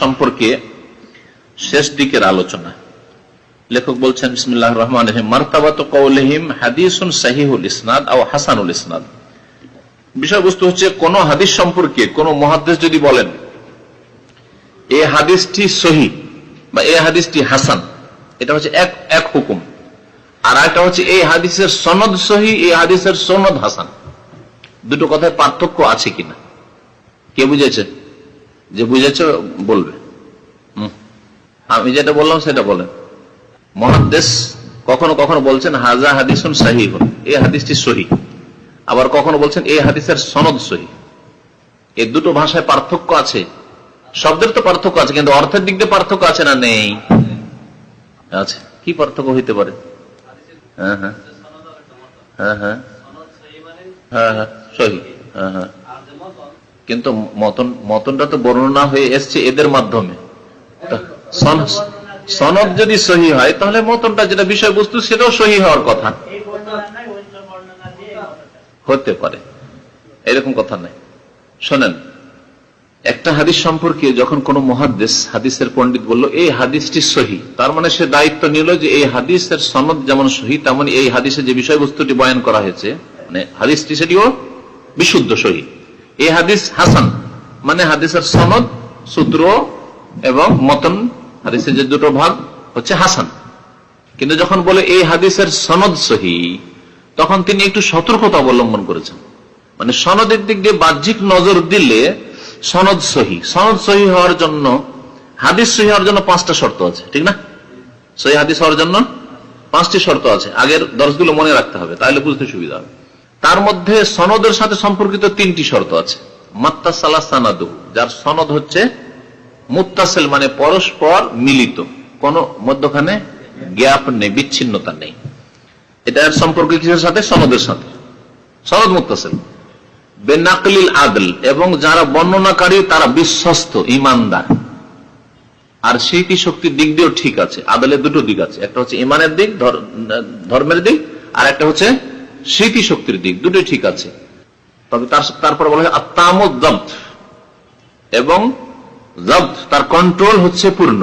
সম্পর্কে শেষ দিকের আলোচনা। লেখক বলছেন বিসমুল্লাহ রহমান রহিম। মার্তাবাত কৌলহিম হাদিসুন সাহিহুল ইসনাদ ও হাসানুল ইসনাদ। বিষয়বস্তু হচ্ছে, কোন হাদিস সম্পর্কে কোন মহাদেশ যদি বলেন, এ হাদিসটি সহি বা এই হাদিসটি হাসান। এটা হচ্ছে এক এক হুকুম। আর একটা হচ্ছে, এই হাদিসের সনদ সহি এই হাদিসের সনদ হাসান। দুটো কথায় পার্থক্য আছে কিনা? কে বুঝেছে? যে বুঝেছে, বলবে। আমি যেটা বললাম, সেটা বলেন। মহাদেশ কখনো কখনো বলছেন, হাজা হাদিসুন সাহি এই হাদিসটি সহি আবার কখনো বলছেন, এই হাদিসের সনদ সহি এই দুটো ভাষায় পার্থক্য আছে। শব্দের তো পার্থক্য আছে, কিন্তু অর্থের দিক দিয়ে পার্থক্য আছে না নেই? আচ্ছা কি পার্থক্য হইতে পারে? হ্যাঁ হ্যাঁ। হ্যাঁ হ্যাঁ। হ্যাঁ হ্যাঁ। হ্যাঁ হ্যাঁ। কিন্তু মতন, মতনটা তো বর্ণনা হয়ে এসছে এদের মাধ্যমে। সনদ যদি সহি হয়, তাহলে মতনটা যেটা বিষয়বস্তু, সেটাও সহি হওয়ার কথা। হতে পারে। এরকম কথা নাই শোনেন, একটা হাদিস সম্পর্কে যখন কোন মহাদেশ হাদিসের পণ্ডিত বলল এই হাদিসটি সহি, তার মানে সে দায়িত্ব নিল যে এই হাদিসের সনদ যেমন সহি, তেমন এই হাদিসে যে বিষয়বস্তুটি বয়ান করা হয়েছে মানে হাদিসটি সেটিও বিশুদ্ধ সহি। এই হাদিস হাসান মানে হাদিসের সনদ, সূত্র এবং মতন হাদিসের যে দুটো ভাগ হচ্ছে হাসান। কিন্তু যখন বলে এই হাদিসের সনদ সহি, তখন তিনি একটু সতর্কতা অবলম্বন করেছেন। মানে সনদের দিক দিয়ে বাহ্যিক নজর দিলে সনদ সহি। সনদ সহি হওয়ার জন্য, হাদিস সহি হওয়ার জন্য পাঁচটা শর্ত আছে, ঠিক না? সহি হাদিস হওয়ার জন্য পাঁচটি শর্ত আছে। আগের দর্শগুলো মনে রাখতে হবে, তাহলে বুঝতে সুবিধা হবে। তার মধ্যে সনদের সাথে সম্পর্কিত তিনটি শর্ত আছে। মাত্তা সালা সানাদু যার সনদ হচ্ছে মুত্তাসেল মানে পরস্পর মিলিত। কোন মধ্যখানে গ্যাপ নেই, বিচ্ছিন্নতা নেই। এটার সম্পর্ক কিসের সাথে? সনদের সাথে। সনদ মুত্তাসেল। বেনাকলিল আদল, এবং যারা বর্ণনাকারী, তারা বিশ্বস্ত, ইমানদার। আর স্মৃতি শক্তির দিক দিয়েও ঠিক আছে। আদলের দুটো দিক আছে। একটা হচ্ছে ইমানের দিক, ধর- ধর্মের দিক, আর একটা হচ্ছে স্মৃতি শক্তির দিক। দুটোই ঠিক আছে। তবে তারপর বলা হয় আত্মামদ এবং জব্দ, তার কন্ট্রোল হচ্ছে পূর্ণ।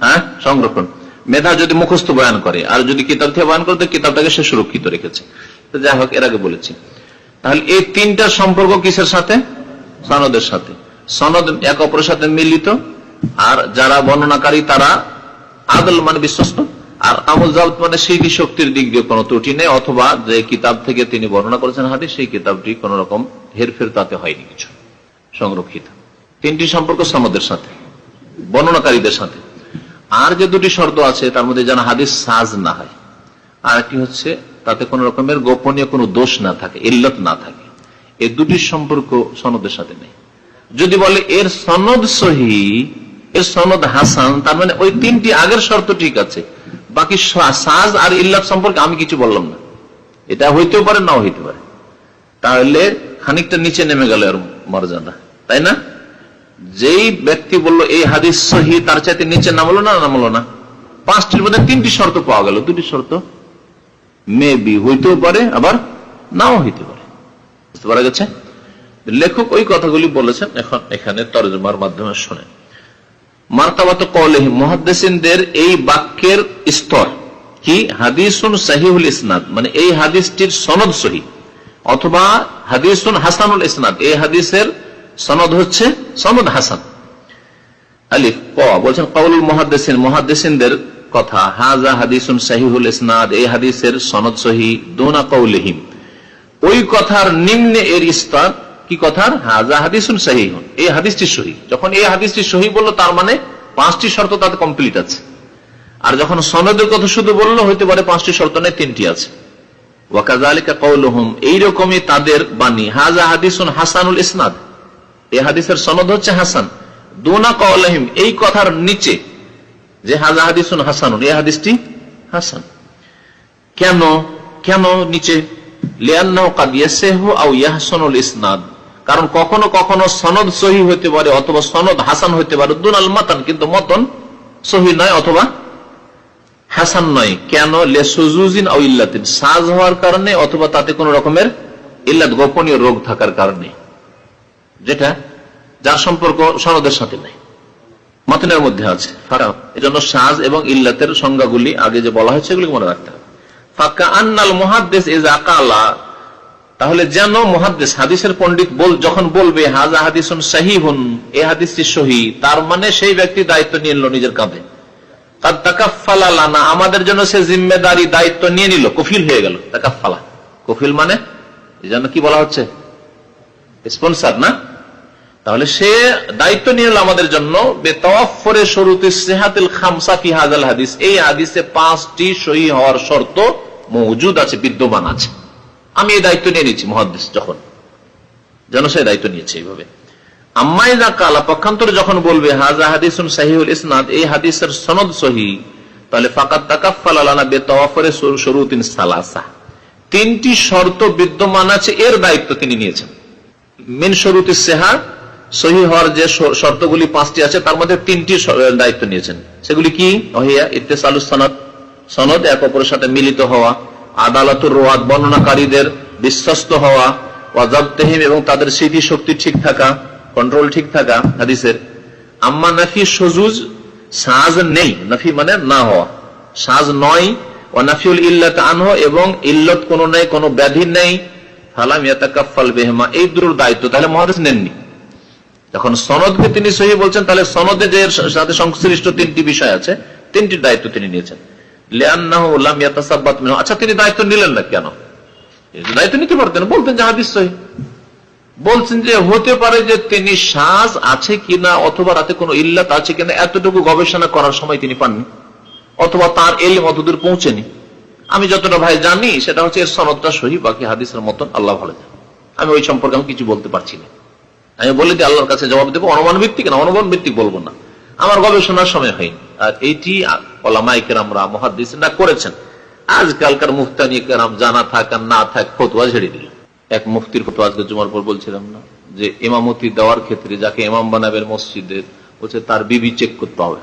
হ্যাঁ? সংরক্ষণ। মেধা যদি মুখস্থ বয়ান করে, আর যদি কিতাব থেকে বয়ান করে, তো কিতাবটাকে সে সুরক্ষিত রেখেছে। তো যাই হোক, এর আগে বলেছি। তাহলে এই তিনটা সম্পর্ক কিসের সাথে? সনদের সাথে। সনদ এক অপরের সাথে মিলিত, আর যারা বর্ণনাকারী, তারা আদল মানে বিশ্বস্ত। আর আমল জাবত মানে সেই শক্তির দিক দিয়ে কোনো ত্রুটি নেই, অথবা যে কিতাব থেকে তিনি বর্ণনা করেছেন হাদিস, সেই কিতাবটি কোন রকম হেরফের তাতে হয়নি কিছু। সংরক্ষিত। তিনটি সম্পর্ক সনদের সাথে, বর্ণনাকারীদের সাথে। আর যে দুটি শর্ত আছে, তার মধ্যে যেন হাদিস সাজ না হয়, আর একটি হচ্ছে তাতে কোন রকমের গোপনীয় কোনো দোষ না থাকে, ইল্লত না থাকে। এই দুটি সম্পর্ক সনদের সাথে নেই। যদি বলে এর সনদ সহি, এর সনদ হাসান, তার মানে ওই তিনটি আগের শর্ত ঠিক আছে, বাকি সাজ আর ইল্লাত সম্পর্কে আমি কিছু বললাম না। এটা হইতেও পারে, নাও হইতে পারে। তাহলে খানিকটা নিচে নেমে গেল এর মর্যাদা তাই না? যেই ব্যক্তি বলল, এই হাদিস সহি তার চাইতে নিচে নামলো না নামলো না? পাঁচটির মধ্যে তিনটি শর্ত পাওয়া গেল। দুটি শর্ত মেবি হইতেও পারে, আবার নাও হইতে পারে। বুঝতে পারা গেছে? লেখক ওই কথাগুলি বলেছেন, এখন এখানে তর্জমার মাধ্যমে শোনেন। মার্তাবাত কলেহি মহাদ্দেসিনদের এই বাক্যের স্তর কি? হাদিসুন সাহিহুল ইসনাদ মানে এই হাদিসটির সনদ সহি, অথবা হাদিসুন হাসানুল ইসনাদ, এই হাদিসের সনদ হচ্ছে সনদ হাসান। আলিফ, ক, বলছেন কৌলুল মহাদ্দেসিন, মহাদ্দেসিনদের কথা হাজা হাদিসুন সাহিহুল ইসনাদ এই হাদিসের সনদ সহি দোনা কৌলহিম ওই কথার নিম্নে এর স্তর, কি কথার? হাজা হাদিসুন সাহিহুন এই হাদিসটি সহি। যখন এই হাদিসটি সহি বলল, তার মানে পাঁচটি শর্ত তাতে কমপ্লিট আছে। আর যখন সনদের কথা শুধু বলল, হইতে পারে পাঁচটি শর্ত নেই তিনটি আছে। ওয়াকাজালিকা কৌলহুম এইরকমই তাদের বাণী হাজা হাদিসুন হাসানুল ইসনাদ এই হাদিসের সনদ হচ্ছে হাসান। দোনা কৌলহিম এই কথার নিচে যে হাজা হাদিসুন হাসানুন, এই হাদিসটি হাসান। কেন? কেন নিচে? কারণ কখনো কখনো সনদ সহি হতে পারে অথবা সনদ হাসান হতে পারে। দুনাল মাতান, কিন্তু মতন সহি নয় অথবা হাসান নয়। কেন? লে সুজুজিন ইল্লাতিন। সাজ হওয়ার কারণে অথবা তাতে কোন রকমের ইল্লাত, গোপনীয় রোগ থাকার কারণে। যেটা যার সম্পর্ক সনদের সাথে নাই, মাতনের মধ্যে আছে। ফারাক। এজন্য সাজ এবং ইল্লাতের সংজ্ঞাগুলি আগে যে বলা হয়েছে এগুলি মনে রাখতে হবে। ফাঁকা আন্নাল মহাদ্দেশ ইজ আকালা তাহলে যেন মহাদ্দেশ হাদিসের পণ্ডিত বল যখন বলবে হাজা হাদিসুন সাহিহুন এ হাদিসটি সহি, তার মানে সেই ব্যক্তি দায়িত্ব নিয়ে নিল, নিজের কাঁধে। কাদ তাকাফালা লানা আমাদের জন্য সে জিম্মেদারি দায়িত্ব নিয়ে নিল, কফিল হয়ে গেল। তাকাফালা কফিল মানে? এই জন্য কি বলা হচ্ছে? স্পন্সার না? তাহলে সে দায়িত্ব নিয়ে আমাদের জন্য বেতফরে শুরুতে সেহাতিল খামসা ফি হাজাল হাদিস। এই হাদিসে পাঁচটি সহি হওয়ার শর্ত মজুদ আছে, বিদ্যমান আছে। আমি এই দায়িত্ব নিয়ে নিচ্ছি মহাদিস যখন। যেন সে দায়িত্ব নিয়েছে এইভাবে। আম্মাইজা কালা, পক্ষান্তরে যখন বলবে হাজা হাদিসুন সাহিউল ইসনাদ এই হাদিসের সনদ সহি। তাহলে ফাকাত তাকাফাল আলানা বেতফরে শুরুতিন সালাসা। তিনটি শর্ত বিদ্যমান আছে, এর দায়িত্ব তিনি নিয়েছেন। মিন শরুতি সেহা সহি হওয়ার যে শর্তগুলি পাঁচটি আছে, তার মধ্যে তিনটি দায়িত্ব নিয়েছেন। সেগুলি কি? ওহিয়া ইত্তেসালুস সনদ। সনদ এক অপরের সাথে মিলিত হওয়া, আদালতুর রোয়াদ বর্ণনাকারীদের বিশ্বস্ত হওয়া, ওয়াজাবতেহিম এবং তাদের স্মৃতি শক্তি ঠিক থাকা কন্ট্রোল ঠিক থাকা হাদিসের। আম্মা নাফি সজুজ, সাজ নেই। নাফি মানে না হওয়া। সাজ নয় ও নাফিউল ইল্লাত আনহ এবং ইল্লত কোনো নেই, কোনো ব্যাধি নেই। ফালাম ইয়াতাকাফাল বেহমা। এই দুটোর দায়িত্ব। তাহলে মহাদেশ নেননি। যখন সনদকে তিনি সহি বলছেন, তাহলে সনদে যে সাথে সংশ্লিষ্ট তিনটি বিষয় আছে তিনটির দায়িত্ব তিনি নিয়েছেন। আচ্ছা তিনি দায়িত্ব নিলেন না কেন? দায়িত্ব নিতে পারতেন, বলতেন যে হাদিস সহি। বলছেন যে হতে পারে যে তিনি সাজ আছে কিনা, অথবা রাতে কোনো ইল্লাত আছে কিনা, এতটুকু গবেষণা করার সময় তিনি পাননি, অথবা তার এলিম অতদূর পৌঁছেনি। আমি যতটা ভাই জানি, সেটা হচ্ছে এর সনদটা সহি, বাকি হাদিসের মতন আল্লাহ ভালো জানে। আমি ওই সম্পর্কে আমি কিছু বলতে পারছি না। আমি বলে দিই আল্লাহর কাছে জবাব দেবো? অনুমান ভিত্তিক না? অনুমান ভিত্তিক বলব না। আমার গবেষণার সময় হয়নি। আর এইটি ওলামাইকের আমরা মহাদিস না করেছেন। আজকালকার মুফতানি কেরাম জানা থাক আর না থাক ফতুয়া ঝেড়ে দিল। এক মুফতির ফতুয়া আজকে জুমার পর বলছিলাম না, যে ইমামতি দেওয়ার ক্ষেত্রে যাকে ইমাম বানাবেন মসজিদের, বলছে তার বিবি চেক করতে হবে।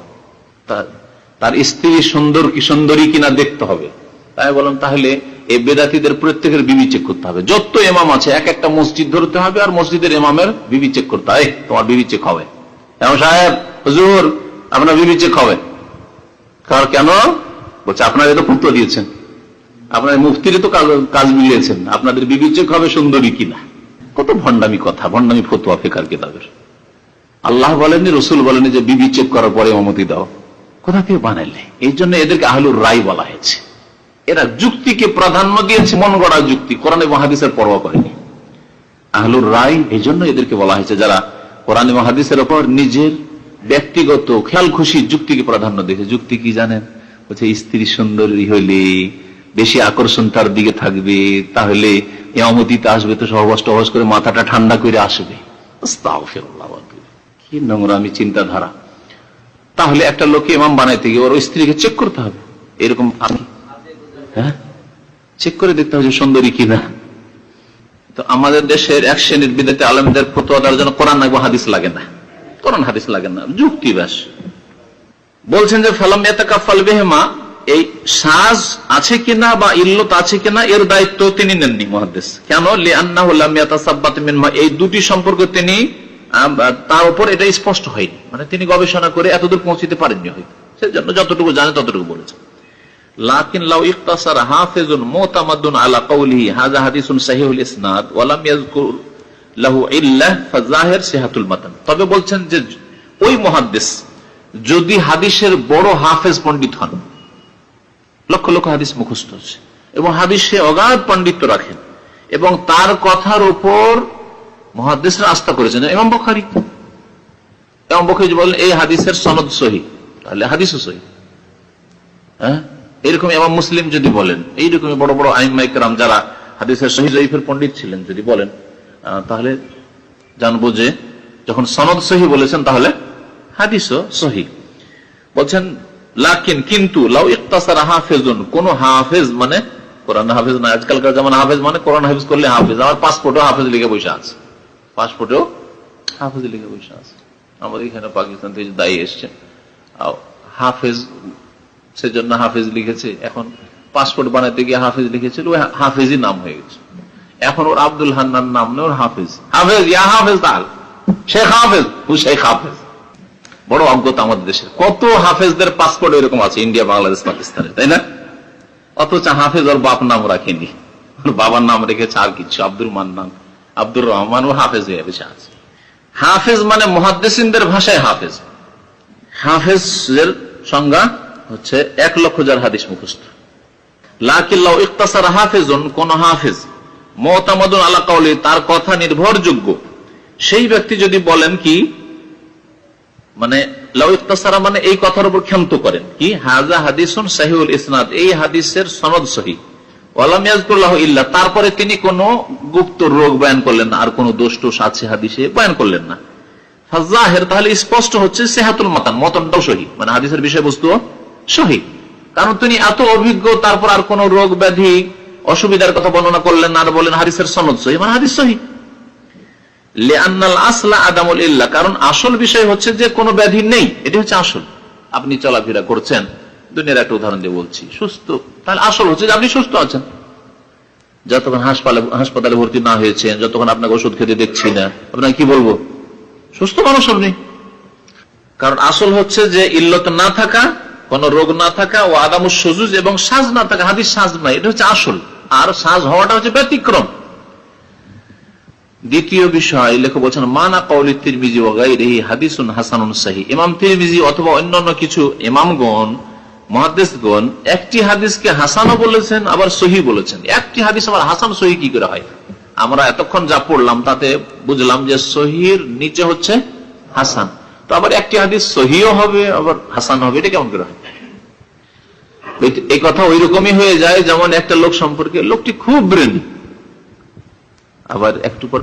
তার স্ত্রী সুন্দর, কি সুন্দরী কিনা দেখতে হবে। তাই বললাম, তাহলে এই বেদাতিদের প্রত্যেকের বিবি চেক করতে হবে। যত ইমাম আছে, এক একটা মসজিদ ধরতে হবে আর মসজিদের ইমামের বিবি চেক করতে হবে। তোমার বিবি চেক হবে। সাহেব, হুজুর, আপনার বিবি চেক হবে। কার কেন? বলছে, আপনারা তো পুত্র দিয়েছেন। আপনার মুফতিরে তো কাজ- মিলিয়েছেন। আপনাদের বিবি চেক হবে সুন্দরী কিনা? কত ভণ্ডামি কথা, ভণ্ডামি ফতুয়া ফেকার কিতাবের। আল্লাহ বলেননি, রসুল বলেনি যে বিবি চেক করার পরে অমতি দাও। কোথা থেকে বানাইলে? এই জন্য এদেরকে আহলুর রায় বলা হয়েছে। এরা যুক্তিকে প্রাধান্য দিয়েছে, মন গড়া যুক্তি। কোরআন এবং হাদিসের পরোয়া করেনি। আহলুর রায় এই জন্য এদেরকে বলা হয়েছে যারা কোরআন এবং হাদিসের ওপর নিজের ব্যক্তিগত খেয়াল খুশি যুক্তিকে প্রাধান্য দিয়েছে। যুক্তি কি জানেন? বলছে, স্ত্রী সুন্দরী হইলে বেশি আকর্ষণ তার দিকে থাকবে, তাহলে এমতিতে আসবে তো সহবাস টহবাস করে মাথাটা ঠান্ডা করে আসবে। কি নোংরামি চিন্তাধারা। তাহলে একটা লোককে ইমাম বানাইতে গিয়ে ওর স্ত্রীকে চেক করতে হবে। এরকম আমি হ্যাঁ? চেক করে দেখতে হবে যে সুন্দরী কিনা। তো আমাদের দেশের এক শ্রেণির বিদ্যার্থী আলমদের ফতোয়া দেওয়ার জন্য কোরআন এবং হাদিস লাগে না? কোরআন হাদিস লাগে না যুক্তি ব্যাস বলছেন যে, ফালাম এতাকাফাল বেহেমা এই সাজ আছে কিনা বা ইল্লত আছে কিনা, এর দায়িত্ব তিনি নেননি মহাদেশ কেন? এই দুটি সম্পর্কে তিনি তার উপর এটা স্পষ্ট হয়নি। মানে তিনি গবেষণা করে এতদূর পৌঁছতে পারেননি হয়তো। সেজন্য যতটুকু জানে ততটুকু বলেছেন। তবে বলছেন যে ওই মুহাদ্দিস যদি হাদিসের বড় হাফেজ পণ্ডিত হন, লক্ষ লক্ষ হাদিস মুখস্থ আছে, এবং হাদিসে অগাধ পাণ্ডিত্য রাখেন, এবং তার কথার উপর মহাদেশরা আস্থা করেছেন। ইমাম বখারি। ইমাম বখারি বলেন, এই হাদিসের সনদ সহি। তাহলে হাদিসও সহি। হ্যাঁ? এরকম এমাম মুসলিম যদি বলেন এইরকম বড় বড় আইন আইমাইকরাম যারা হাদিসের সহি জয়ীফের পণ্ডিত ছিলেন যদি বলেন তাহলে জানব যে যখন সনদ সহি বলেছেন, তাহলে হাদিসও সহি বলছেন, লাকিন কিন্তু লাউ ইকতাসার হাফেজুন কোন হাফেজ মানে কোরআন হাফেজ না, আজকালকার যেমন হাফেজ মানে কোরআন হাফেজ করলে হাফেজ, আমার পাসপোর্টও হাফেজ লিখে বসে আছে। পাসপোর্টেও হাফেজ লিখে বসে আছে। আমাদের এখানে পাকিস্তান থেকে দায়ী এসছে হাফেজ সেজন্য হাফেজ লিখেছে, এখন পাসপোর্ট বানাতে গিয়ে হাফেজ লিখেছিল, ওই হাফেজই নাম হয়ে গেছে। এখন ওর আব্দুল হান্নান নাম নেই, ওর হাফেজ। হাফেজ, ইয়া হাফেজ তাল শেখ হাফেজ ও শেখ হাফেজ। বড় অজ্ঞতা আমাদের দেশের। কত হাফেজদের পাসপোর্ট এরকম আছে, ইন্ডিয়া, বাংলাদেশ, পাকিস্তানে, তাই না? অথচ হাফেজ ওর বাপ নাম রাখেনি। ওর বাবার নাম রেখেছে আর কিছু আব্দুল মান্নান, আব্দুর রহমান, ও হাফেজ হয়ে বেশি আছে। হাফেজ মানে মহাদ্দেসিনদের ভাষায় হাফেজ। হাফেজের সংজ্ঞা হচ্ছে এক লক্ষ যার হাদিস কাউলি, তার কথা নির্ভরযোগ্য। সেই ব্যক্তি যদি বলেন কি মানে মানে এই কথার উপর ক্ষান্ত করেন, কি হাজা হাদিসুন সাহিউল ইসনাদ, এই হাদিসের সনদ ইল্লা, তারপরে তিনি কোন গুপ্ত রোগ বয়ান করলেন না, আর কোন দোষ টোষ আছে হাদিসে বয়ান করলেন না। তাহলে স্পষ্ট হচ্ছে সেহাতুল মাতান মতনটাও সহি। মানে হাদিসের বিষয়বস্তু সহি কারণ তিনি এত অভিজ্ঞ, তারপর আর কোন রোগ ব্যাধি অসুবিধার কথা বর্ণনা করলেন না বলেন হাদিসের সনদ সহি মানে হাদিস সহি। কারণ আসল বিষয় হচ্ছে যে কোনো ব্যাধি নেই, এটি হচ্ছে আসল। আপনি চলাফেরা করছেন, দুনিয়ার একটা উদাহরণ দিয়ে বলছি, সুস্থ। তাহলে আসল হচ্ছে যে আপনি সুস্থ আছেন। যতক্ষণ হাসপাতালে হাসপাতালে ভর্তি না হয়েছেন, যতক্ষণ আপনাকে ওষুধ খেতে দেখছি না, আপনাকে কি বলব? সুস্থ মানুষ আপনি। কারণ আসল হচ্ছে যে ইল্লত না থাকা কোন রোগ না থাকা ও আদামুস সজুজ এবং সাজ না থাকা, হাদিস সাজ নাই, এটা হচ্ছে আসল। আর সাজ হওয়াটা হচ্ছে ব্যতিক্রম। দ্বিতীয় বিষয় লেখক বলছেন, মানা কৌলি তিরমিজি ওগাইরিহি হাদিসুন হাসানুন সাহি ইমাম তিরমিজি অথবা অন্যান্য কিছু ইমামগণ মহাদেশগণ একটি হাদিসকে হাসানও বলেছেন, আবার সহি বলেছেন। একটি হাদিস আবার হাসান সহি কি করে হয়? আমরা এতক্ষণ যা পড়লাম, তাতে বুঝলাম যে সহির নিচে হচ্ছে হাসান। তো আবার একটি হাদিস সহিও হবে, আবার হাসান হবে, এটা কেমন করে হয়? এই- কথা ওই রকমই হয়ে যায়, যেমন একটা লোক সম্পর্কে, লোকটি খুব ব্রেন আবার একটু পর